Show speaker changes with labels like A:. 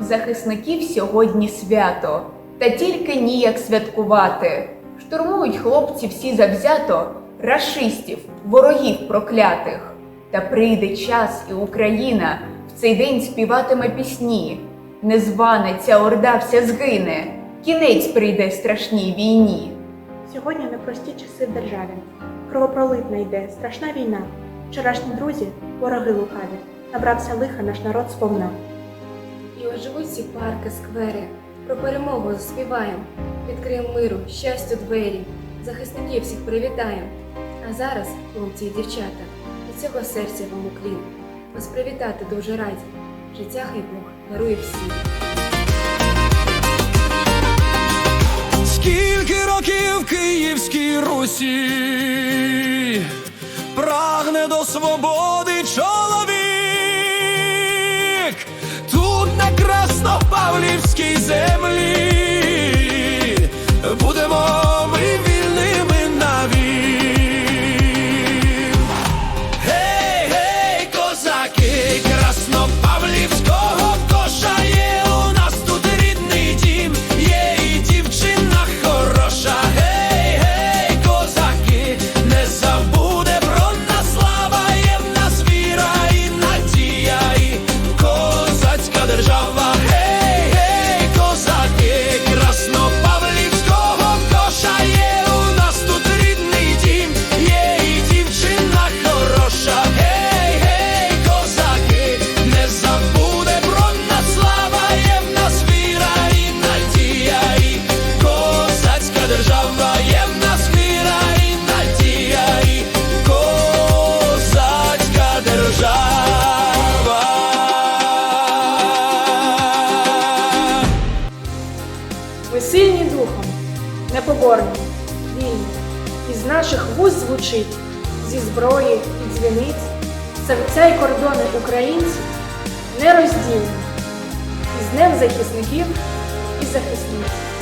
A: захисників сьогодні свято, та тільки ніяк святкувати. Штурмують хлопці всі завзято рашистів, ворогів проклятих. Та прийде час, і Україна в цей день співатиме пісні. Незвана ця орда вся згине, кінець прийде страшній війні.
B: Сьогодні непрості часи в державі. Кровопролитна йде страшна війна. Вчорашні друзі, вороги лукаві, набрався лиха наш народ сповна.
C: І оживуть всі парки, сквери, про перемогу заспіваєм, відкриємо миру, щастю двері, захисників всіх привітаєм. А зараз, хлопці і дівчата, від цього серця вам уклін. Вас привітати дуже раді. Життя хай Бог дарує всім.
D: Скільки років Київській Русі прагне до свободи
B: непоборні, вільні. Із наших вуз звучить зі зброї і дзвіниць, серця й кордони українців нероздільні. із Днем захисників і захисниць.